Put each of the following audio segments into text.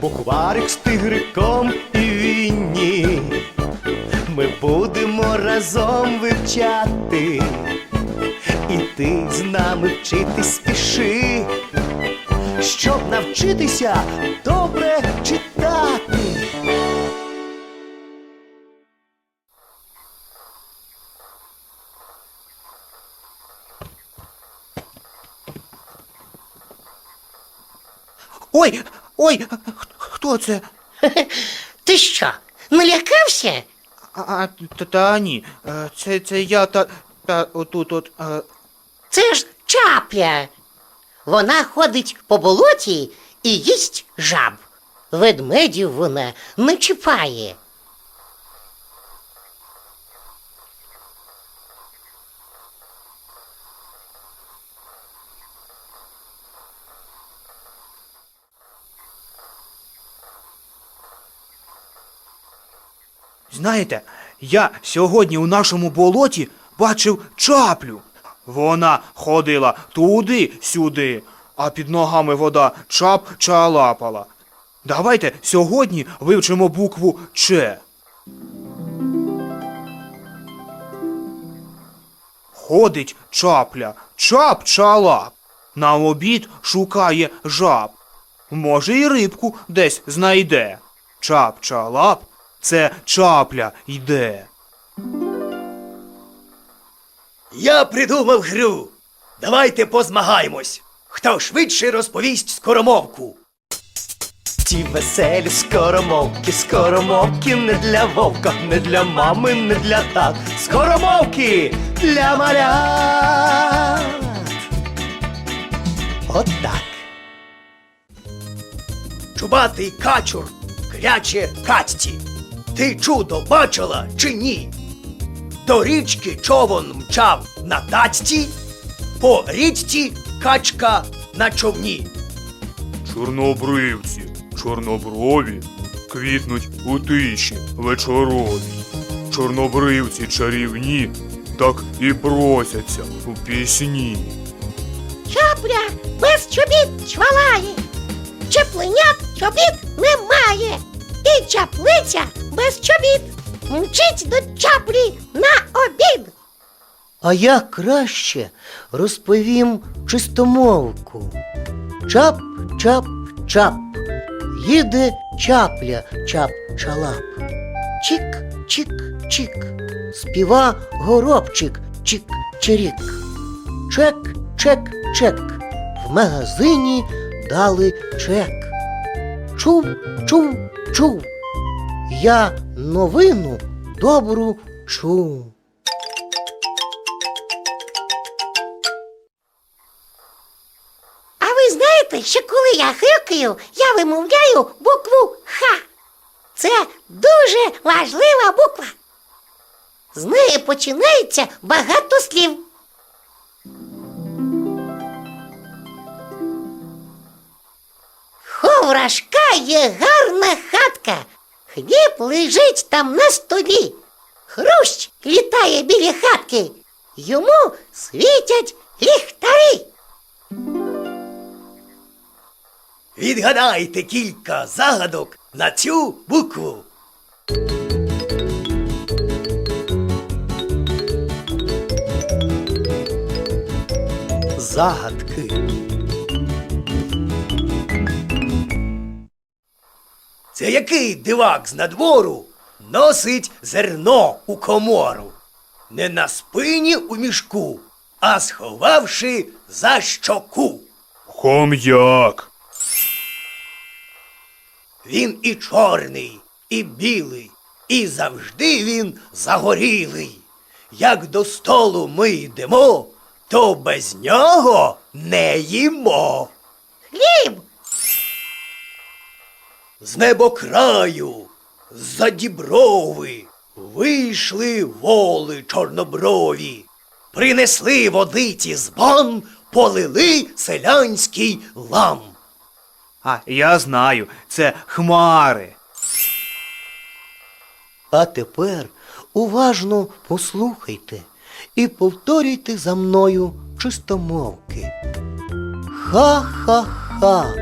Бухварик з тигриком і вінні. Ми будемо разом вивчати. І ти з нами вчитись спіши, щоб навчитися добре читати. Ой, ой, хто це? Ти що, налякався? А, а, та, та ні. Е, Це, це я та, та отут от. е, Це ж чапля. Вона ходить по болоті і їсть жаб. Ведмедів вона не чіпає. Знаєте, я сьогодні у нашому болоті бачив чаплю. Вона ходила туди-сюди, а під ногами вода чап-чалапала. Давайте сьогодні вивчимо букву Ч. Ходить чапля, чап-чалап. На обід шукає жаб. Може, і рибку десь знайде. Чап-чалап це чапля йде. Я придумав гру. Давайте позмагаємось. Хто швидше розповість скоромовку? Ті веселі скоромовки, скоромовки не для вовка, не для мами, не для тат. Скоромовки для малят. Отак. Чубатий качур кряче качці. Ти чудо бачила чи ні? До річки човон мчав на тачці, по річці качка на човні. Чорнобривці, чорноброві, квітнуть у тиші вечорові. Чорнобривці чарівні, так і просяться у пісні. Чапля без чобіт чвалає. Чепленят чобіт немає. І чаплиця без чобіт мчить до чаплі на обід. А я краще розповім чистомовку. Чап, чап, чап. Їде чапля, чап, чалап. Чик, чик, чик. Співа горобчик, чик, чирік. Чек, чек, чек. В магазині дали чек. Чув, чув, чув. Я новину добру чув. А ви знаєте, що коли я хикаю, я вимовляю букву Х. Це дуже важлива буква. З неї починається багато слів. Ховрашка є гарна хатка. Хліб лежить там на столі. Хрущ літає біля хатки. Йому світять ліхтарі. Відгадайте кілька загадок на цю букву. Загадки. Це який дивак з надвору носить зерно у комору? Не на спині у мішку, а сховавши за щоку. Хом'як, Він і чорний, і білий, і завжди він загорілий. Як до столу ми йдемо, то без нього не їмо. Хліб З небокраю, з-за діброви, вийшли воли чорноброві, принесли водиці з бан, полили селянський лам. А я знаю, це хмари. А тепер уважно послухайте і повторюйте за мною чистомовки. Ха-ха-ха,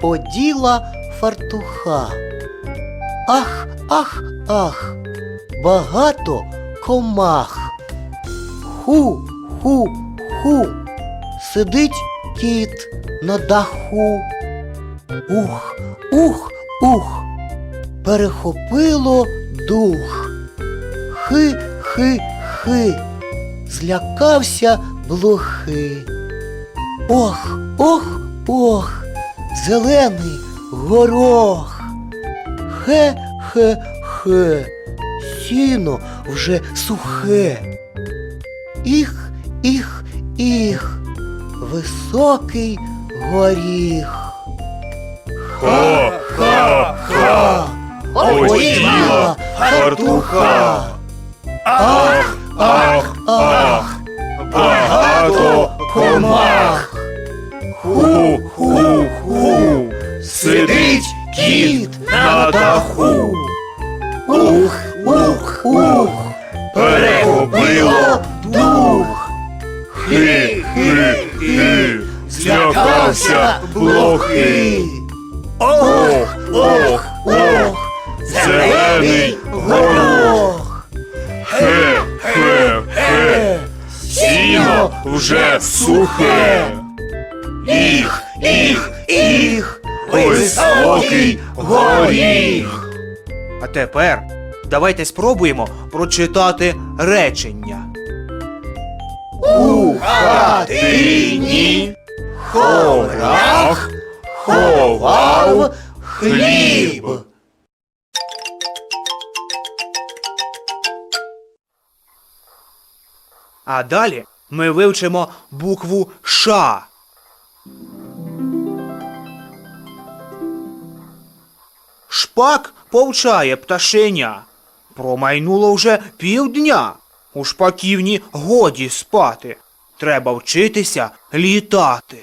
поділа фартуха. Ах, ах, ах, багато комах. Ху, ху, ху, сидить кіт на даху. Ух, ух, ух, перехопило дух. Хи, хи, хи, злякався блохи. Ох, ох, ох, зелений горох. Хе, хе, хе, сіно вже сухе. Іх, іх, іх, високий горіх. Ха-ха-ха! Полетіла фартуха. Ах, ах, ах, багато комах. Ху-ху-ху! Перехопило дух. хи-хи-хи, злякався блохи. Ох, Ох, ох, зелений горох, хе-хе-хе, сіно вже сухе. Їх, їх, їх, високий горіх. А тепер давайте спробуємо прочитати речення. у Хатині хорах ховав хліб. А далі ми вивчимо букву Ш. Шпак повчає пташеня. Промайнуло вже півдня. У шпаківні годі спати. Треба вчитися літати.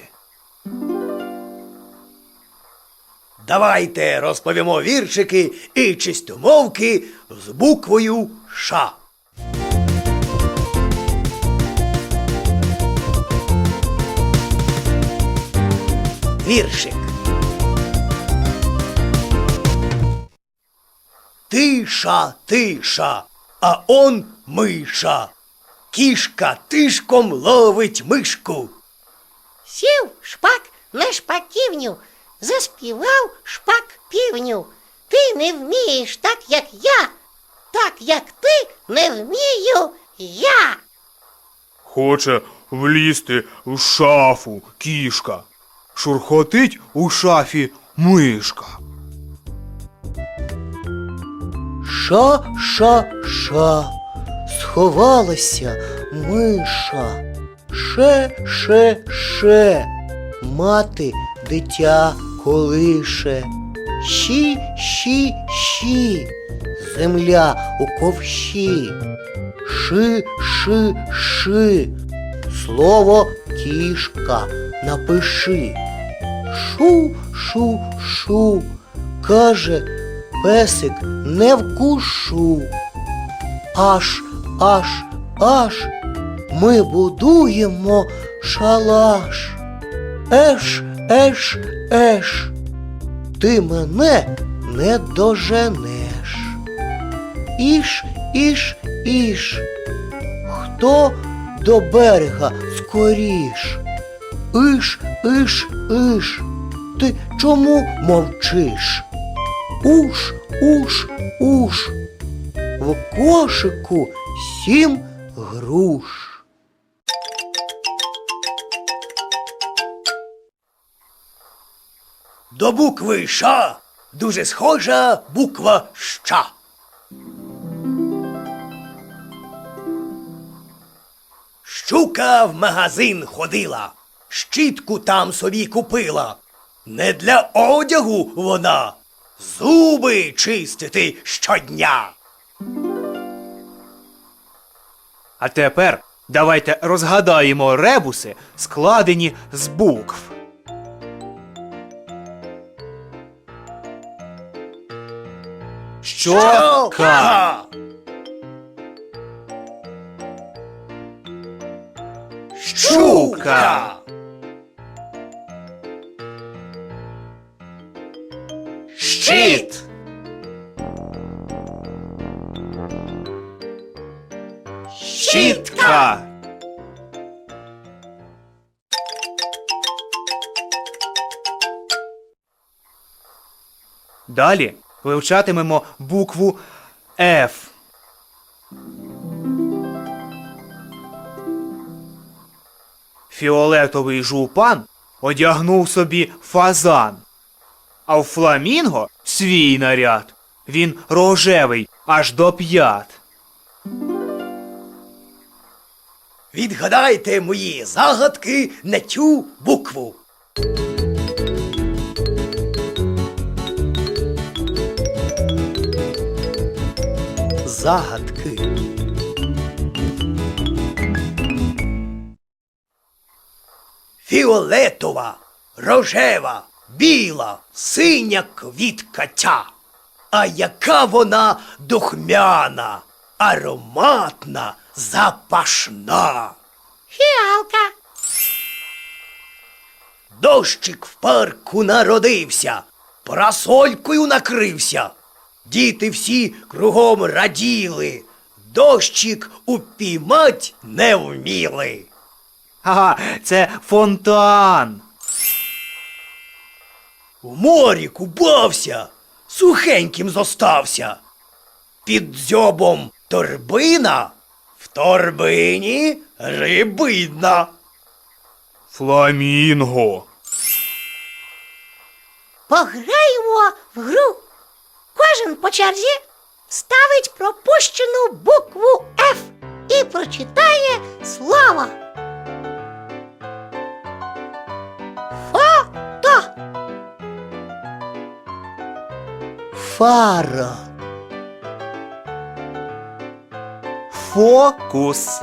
Давайте розповімо віршики і чистомовки з буквою Ш. Віршик. Тиша, тиша, а он миша. Кішка тишком ловить мишку. Сів шпак на шпаківню, заспівав шпак півню. Ти не вмієш так, як я, так як ти не вмію я. Хоче влізти в шафу кішка. Шурхотить у шафі мишка. Ша, ша, ша, сховалася миша. Ше, ше, ше, мати дитя колише. Щі, щі, щі, земля у ковші. Ши, ши, ши, слово кішка напиши. Шу, шу, шу, каже песик не вкушу. Аж, аж, аж ми будуємо шалаш. Еш, еш, еш, ти мене не доженеш. Іш, іш, іш, хто до берега скоріш? Иш, иш, иш, ти чому мовчиш? Уш, уш, уш, в кошику сім груш. До букви Ш дуже схожа буква Щ. Щука в магазин ходила, щітку там собі купила. Не для одягу вона, зуби чистити щодня. А тепер давайте розгадаємо ребуси, складені з букв. Щока. Щука. Щит. Щітка. Далі вивчатимемо букву F. Фіолетовий жупан одягнув собі фазан, а в фламінго свій наряд. Він рожевий аж до п'ят. Відгадайте мої загадки на цю букву. Загадки. Фіолетова, рожева, біла, синя квітка. А яка вона духмяна, ароматна, запашна. Фіалка. Дощик в парку народився, парасолькою накрився. Діти всі кругом раділи, дощик упіймать не вміли. Ага, це фонтан. В морі купався, сухеньким зостався. Під дзьобом торбина, в торбині рибина. Фламінго. Пограємо в гру. Кожен по черзі ставить пропущену букву F і прочитає слово. Фара. Фокус.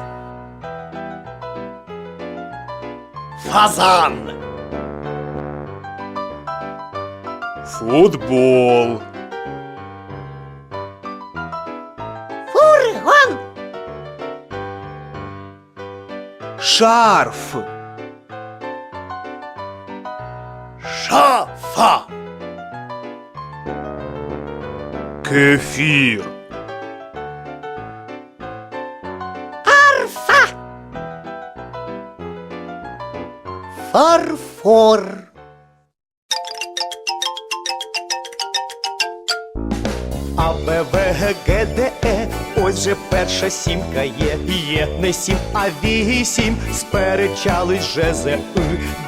Фазан. Футбол. Фургон. Шарф. Кефір. Арфа. Фарфор. А Б, В, Г, Г, Д, Е, ось же перша сімка є. Є не сім, а вісім. Сперечались же з И,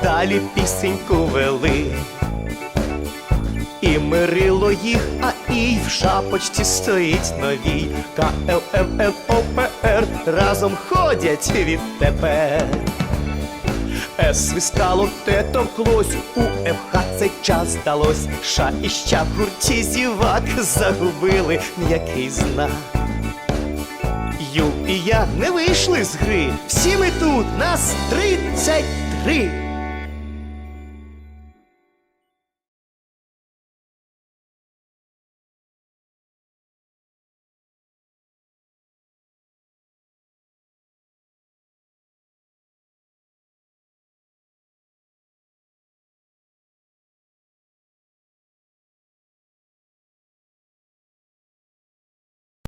далі пісеньку вели. І мирило їх, а і в шапочці стоїть новій. К, Л, М, Н, О, П, Р разом ходять відтепер. С свистало, те товклось, у ФХ цей час здалось. Ша і ща в гурті зівак загубили м'який знак. Ю і я не вийшли з гри. Всі ми тут, нас тридцять три.